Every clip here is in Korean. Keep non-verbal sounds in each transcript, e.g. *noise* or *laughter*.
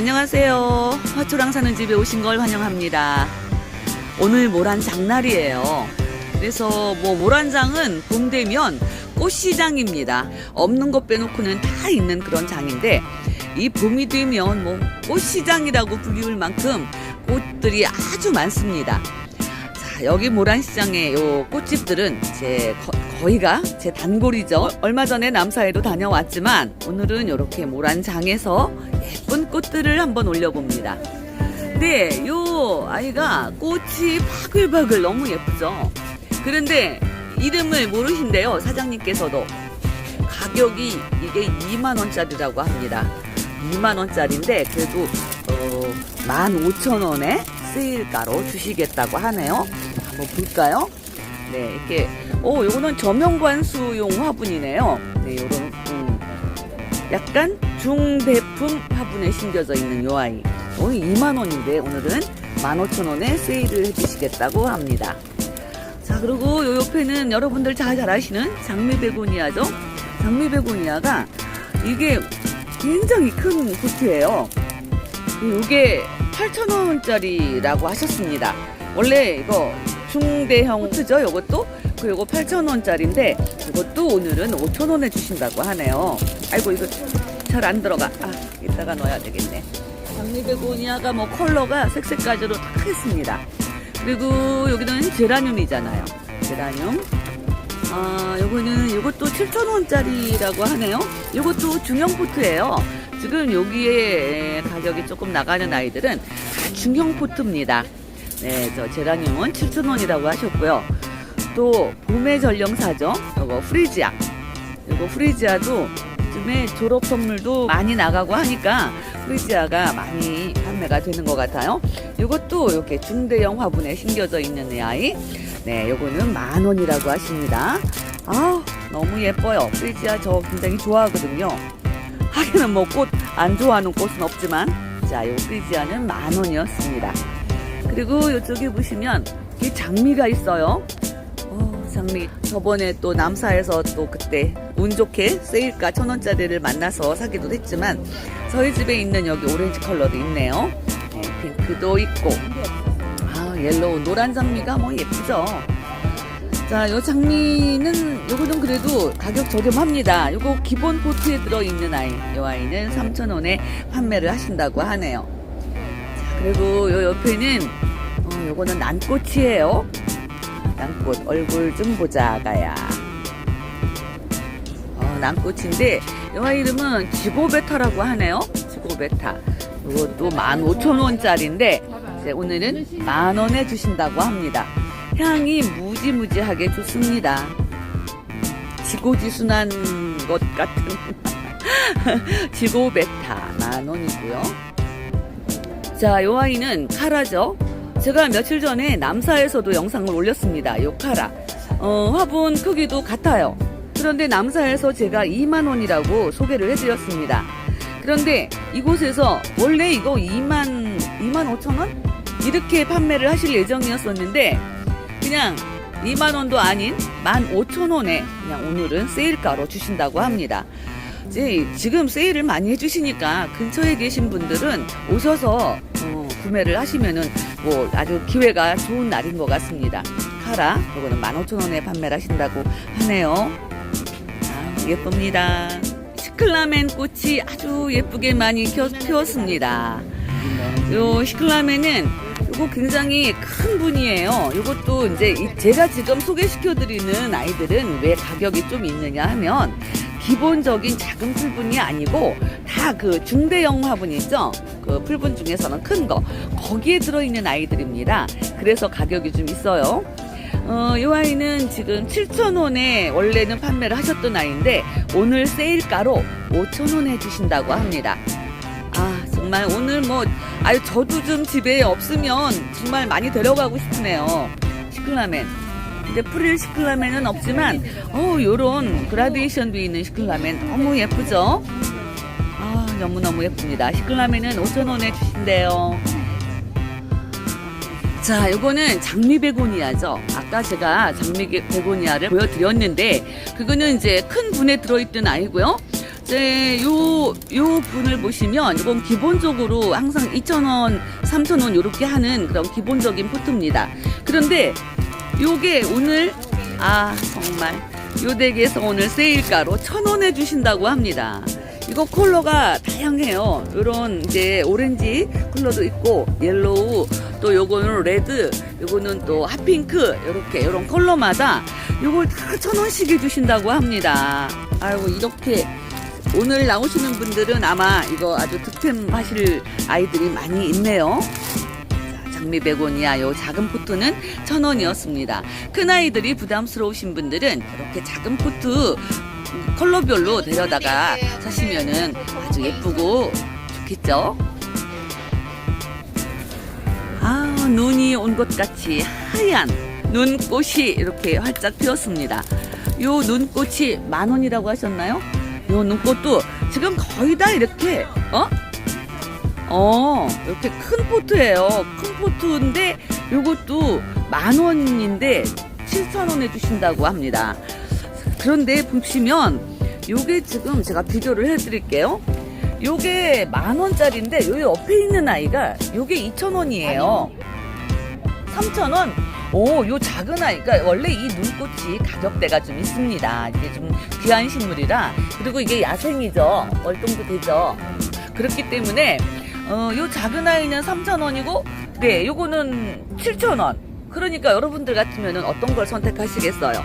안녕하세요. 화초랑 사는 집에 오신 걸 환영합니다. 오늘 모란 장날이에요. 그래서 뭐 모란장은 봄 되면 꽃시장입니다. 없는 것 빼놓고는 다 있는 그런 장인데 이 봄이 되면 뭐 꽃시장이라고 불리울 만큼 꽃들이 아주 많습니다. 자, 여기 모란시장의 요 꽃집들은 제 거, 거의가 제 단골이죠. 어, 얼마 전에 남사에도 다녀왔지만 오늘은 이렇게 모란장에서 예쁜 꽃들을 한번 올려봅니다. 네, 요 아이가 꽃이 바글바글 너무 예쁘죠. 그런데 이름을 모르신대요, 사장님께서도. 가격이 이게 2만 원짜리라고 합니다. 2만 원짜리인데, 그래도, 어, 15,000원에 세일가로 주시겠다고 하네요. 한번 볼까요? 네, 이렇게, 오, 요거는 저명관수용 화분이네요. 네, 요런, 음, 약간 중대품 화분에 심겨져 있는 요 아이. 오늘 2만 원인데, 오늘은 15,000원에 세일을 해주시겠다고 합니다. 자, 그리고 요 옆에는 여러분들 잘, 잘 아시는 장미베고니아죠? 장미베고니아가 이게 굉장히 큰 포트예요. 이게 8,000원짜리라고 하셨습니다. 원래 이거 중대형 포트죠? 요것도? 그 요거 8,000원짜리인데 이것도 오늘은 5,000원에 주신다고 하네요. 아이고, 이거 잘 안 들어가. 아, 이따가 넣어야 되겠네. 장미베고니아가 뭐 컬러가 색색까지로 다 했습니다. 그리고 여기는 제라늄이잖아요. 제라늄. 아, 요거는 요것도 7,000원짜리라고 하네요. 요것도 중형 포트예요. 지금 여기에 가격이 조금 나가는 아이들은 다 중형 포트입니다. 네, 저 제라늄은 7,000원이라고 하셨고요. 또 봄의 전령사죠. 요거 프리지아. 요거 프리지아도 요즘에 졸업 선물도 많이 나가고 하니까 프리지아가 많이 판매가 되는 것 같아요. 이것도 이렇게 중대형 화분에 심겨져 있는 이 아이. 네, 요거는 만 원이라고 하십니다. 아, 너무 예뻐요. 프리지아 저 굉장히 좋아하거든요. 하기는 뭐 꽃 안 좋아하는 꽃은 없지만, 자, 요 프리지아는 만 원이었습니다. 그리고 이쪽에 보시면 이 장미가 있어요. 어, 장미 저번에 또 남사에서 또 그때 운 좋게 세일가 천 원짜리를 만나서 사기도 했지만 저희 집에 있는 여기 오렌지 컬러도 있네요. 네, 핑크도 있고 아 옐로우 노란 장미가 뭐 예쁘죠. 자, 요 장미는 요거는 그래도 가격 저렴합니다. 요거 기본 포트에 들어 있는 아이, 요 아이는 3,000원에 판매를 하신다고 하네요. 자, 그리고 요 옆에는 어, 요거는 난꽃이에요. 난꽃 얼굴 좀 보자 가야. 어, 난꽃인데 영화 이름은 지고베타라고 하네요. 지고베타. 이것도 15,000원짜리인데 이제 오늘은 만 원에 주신다고 합니다. 향이 무지무지하게 좋습니다. 지고지순한 것 같은. *laughs* 지고베타 만 원이고요 자, 요 아이는 카라죠. 제가 며칠 전에 남사에서도 영상을 올렸습니다. 요 카라. 어, 화분 크기도 같아요. 그런데 남사에서 제가 2만 원이라고 소개를 해드렸습니다. 그런데 이곳에서 원래 이거 2만, 2만 5천 원? 이렇게 판매를 하실 예정이었었는데, 그냥 2만 원도 아닌 15,000원에 그냥 오늘은 세일가로 주신다고 합니다. 이제 지금 세일을 많이 해주시니까 근처에 계신 분들은 오셔서 어, 구매를 하시면은 뭐 아주 기회가 좋은 날인 것 같습니다. 카라, 이거는 15,000원에 판매를 하신다고 하네요. 아, 예쁩니다. 시클라멘 꽃이 아주 예쁘게 많이 켜- 피었습니다. 요 시클라멘은 요거 굉장히 큰 분이에요. 요것도 이제 이- 제가 지금 소개시켜드리는 아이들은 왜 가격이 좀 있느냐 하면 기본적인 작은 풀분이 아니고 다 그 중대형 화분 있죠? 그 풀분 중에서는 큰 거. 거기에 들어있는 아이들입니다. 그래서 가격이 좀 있어요. 어, 이 아이는 지금 7,000원에 원래는 판매를 하셨던 아이인데 오늘 세일가로 5,000원에 주신다고 합니다. 아, 정말 오늘 뭐, 아유, 저도 좀 집에 없으면 정말 많이 데려가고 싶네요. 시클라멘. 근데 프릴 시클라멘은 없지만, 어 요런 그라데이션도 있는 시클라멘 너무 예쁘죠? 아, 너무너무 예쁩니다. 시클라멘은 5,000원에 주신대요. 자, 요거는 장미 베고니아죠. 아까 제가 장미 베고니아를 보여드렸는데, 그거는 이제 큰 분에 들어있던 아이고요. 이제 요, 요 분을 보시면 이건 기본적으로 항상 2,000원, 3,000원 요렇게 하는 그런 기본적인 포트입니다. 그런데 요게 오늘, 아, 정말. 요 댁에서 오늘 세일가로 1,000원 해주신다고 합니다. 이거 컬러가 다양해요. 요런 이제 오렌지 컬러도 있고, 옐로우, 또 요거는 레드, 요거는 또 핫핑크, 요렇게, 요런 컬러마다 요걸 다 천 원씩 해주신다고 합니다. 아이고, 이렇게 오늘 나오시는 분들은 아마 이거 아주 득템하실 아이들이 많이 있네요. 자, 장미 베고니아 요 작은 포트는 천 원이었습니다. 큰 아이들이 부담스러우신 분들은 이렇게 작은 포트 컬러별로 데려다가 사시면은 아주 예쁘고 좋겠죠? 아, 눈이 온 것 같이 하얀 눈꽃이 이렇게 활짝 피었습니다. 요 눈꽃이 만 원이라고 하셨나요? 요 눈꽃도 지금 거의 다 이렇게, 어? 어, 이렇게 큰 포트예요. 큰 포트인데 요것도 만 원인데 7천 원 해주신다고 합니다. 그런데 보시면 요게 지금 제가 비교를 해드릴게요. 요게 만 원짜리인데 요 옆에 있는 아이가 요게 2천 원이에요. 3천 원. 오, 요 작은 아이가 원래 이 눈꽃이 가격대가 좀 있습니다. 이게 좀 귀한 식물이라 그리고 이게 야생이죠. 월동도 되죠. 그렇기 때문에 어, 요 작은 아이는 3천 원이고 네, 요거는 7천 원. 그러니까 여러분들 같으면은 어떤 걸 선택하시겠어요?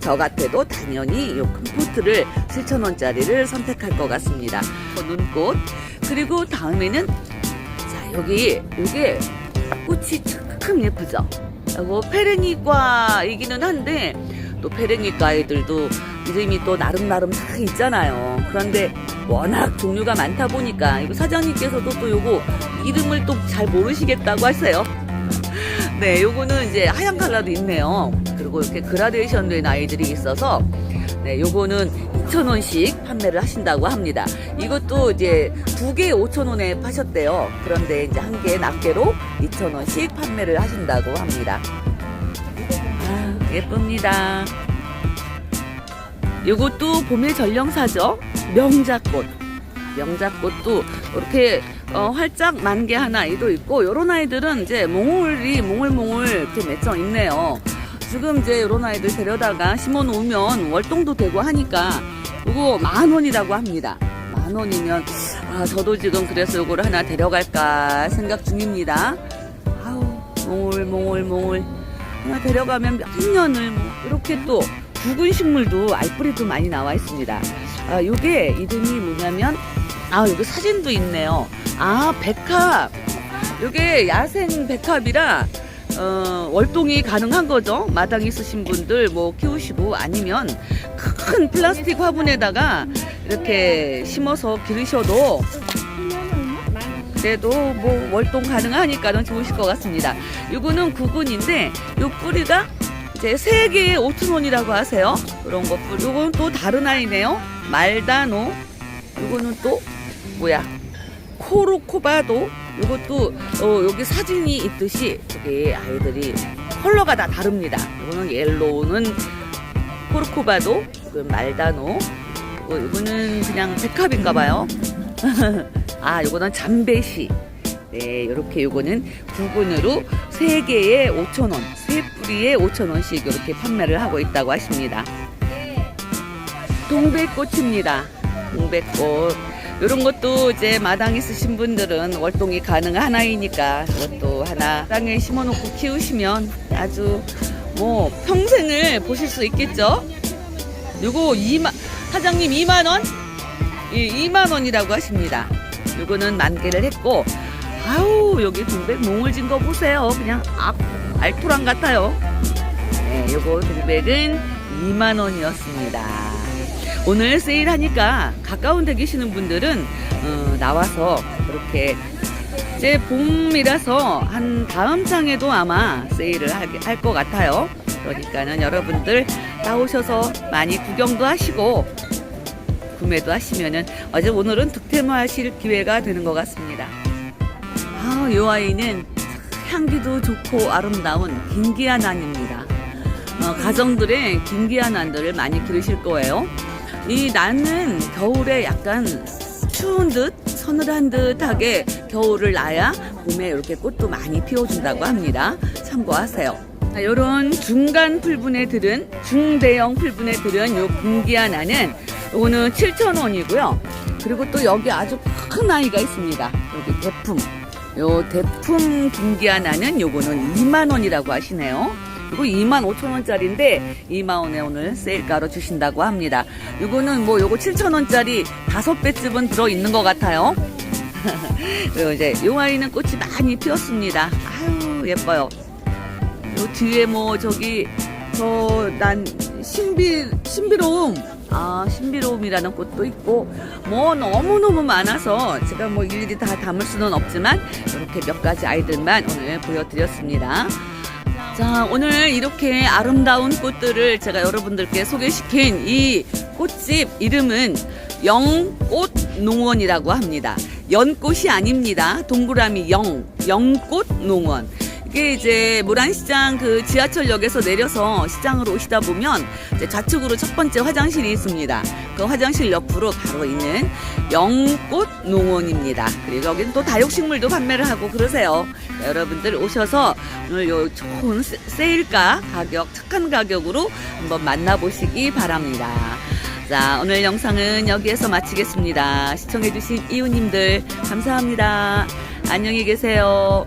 저 같아도 당연히 이큰 포트를 7,000원짜리를 선택할 것 같습니다. 어, 눈꽃. 그리고 다음에는, 자, 여기, 이게 꽃이 참 예쁘죠? 이거 페르니과이기는 한데, 또 페르니과 아이들도 이름이 또 나름나름 다 있잖아요. 그런데 워낙 종류가 많다 보니까, 이거 사장님께서도 또 요거 이름을 또 잘 모르시겠다고 하세요. *laughs* 네, 요거는 이제 하얀 컬러도 있네요. 그리고 이렇게 그라데이션 된 아이들이 있어서 네, 요거는 2,000원씩 판매를 하신다고 합니다. 이것도 이제 두 개에 5,000원에 파셨대요. 그런데 이제 한 개에 낱개로 2,000원씩 판매를 하신다고 합니다. 아, 예쁩니다. 요것도 봄의 전령사죠. 명자꽃. 명자꽃도 이렇게 어, 활짝 만개 하나 아이도 있고 요런 아이들은 이제 몽울이 몽울몽울 이렇게 맺혀 있네요. 지금 이제 요런 아이들 데려다가 심어 놓으면 월동도 되고 하니까 이거 만 원이라고 합니다. 만 원이면 아 저도 지금 그래서 요거를 하나 데려갈까 생각 중입니다. 아우 몽울몽울몽울 하나 데려가면 몇 년을 뭐 이렇게 또 붉은 식물도 알뿌리도 많이 나와 있습니다. 아 요게 이름이 뭐냐면 아 여기 사진도 있네요. 아 백합 요게 야생 백합이라 어, 월동이 가능한 거죠. 마당 있으신 분들 뭐 키우시고 아니면 큰 플라스틱 화분에다가 이렇게 심어서 기르셔도 그래도 뭐 월동 가능하니까는 좋으실 것 같습니다. 요거는 구근인데 요 뿌리가 이제 세 개에 5천 원이라고 하세요. 그런 거 뿌리. 요거는 또 다른 아이네요. 말다노. 요거는 또 뭐야? 코로코바도. 요것도 어, 여기 사진이 있듯이 저기 아이들이 컬러가 다 다릅니다. 요거는 옐로우는 코르코바도, 그 말다노. 어, 요거는 그냥 백합인가 봐요. *laughs* 아, 요거는 잠배시. 네, 요렇게 요거는 구근으로 세개에 5,000원, 세 뿌리에 5,000원씩 이렇게 판매를 하고 있다고 하십니다. 동백꽃입니다. 동백꽃. 이런 것도 이제 마당 있으신 분들은 월동이 가능한 아이니까 이것도 하나 땅에 심어놓고 키우시면 아주 뭐 평생을 보실 수 있겠죠. 요거 2만 사장님 2만 원? 예, 2만 원이라고 하십니다. 요거는 만 개를 했고 아우 여기 동백 몽을 진 거 보세요. 그냥 아, 알토란 같아요. 네, 요거 동백은 2만 원이었습니다. 오늘 세일하니까 가까운 데 계시는 분들은 어, 나와서 그렇게 이제 봄이라서 한 다음 장에도 아마 세일을 할 것 같아요. 그러니까는 여러분들 나오셔서 많이 구경도 하시고 구매도 하시면은 어제 오늘은 득템하실 기회가 되는 것 같습니다. 아, 이 아이는 향기도 좋고 아름다운 김기한 안입니다. 어, 가정들의 김기한 안들을 많이 기르실 거예요. 이 나는 겨울에 약간 추운 듯 서늘한 듯하게 겨울을 나야 봄에 이렇게 꽃도 많이 피워준다고 합니다. 참고하세요. 자, 요런 중간 풀분에 들은 중대형 풀분에 들은 요 분기한 나는 요거는 7,000원이고요. 그리고 또 여기 아주 큰 아이가 있습니다. 여기 대품. 요 대품 분기한 나는 요거는 2만 원이라고 하시네요. 이거 2만 5천 원짜리인데 2만 원에 오늘 세일가로 주신다고 합니다. 요거는 뭐 요거 7천 원짜리 다섯 배쯤은 들어 있는 것 같아요. *laughs* 그리고 이제 요 아이는 꽃이 많이 피었습니다. 아유 예뻐요. 요 뒤에 뭐 저기 저 난 신비 신비로움 아 신비로움이라는 꽃도 있고 뭐 너무 너무 많아서 제가 뭐 일일이 다 담을 수는 없지만 이렇게 몇 가지 아이들만 오늘 보여드렸습니다. 자 오늘 이렇게 아름다운 꽃들을 제가 여러분들께 소개시킨 이 꽃집 이름은 영꽃농원이라고 합니다. 연꽃이 아닙니다. 동그라미 영 영꽃농원. 이게 이제 모란시장 그 지하철역에서 내려서 시장으로 오시다 보면 좌측으로 첫 번째 화장실이 있습니다. 그 화장실 옆으로 바로 있는 영꽃 농원입니다. 그리고 여기는 또 다육식물도 판매를 하고 그러세요. 자, 여러분들 오셔서 오늘 요 좋은 세- 세일가 가격, 착한 가격으로 한번 만나보시기 바랍니다. 자, 오늘 영상은 여기에서 마치겠습니다. 시청해주신 이웃님들 감사합니다. 안녕히 계세요.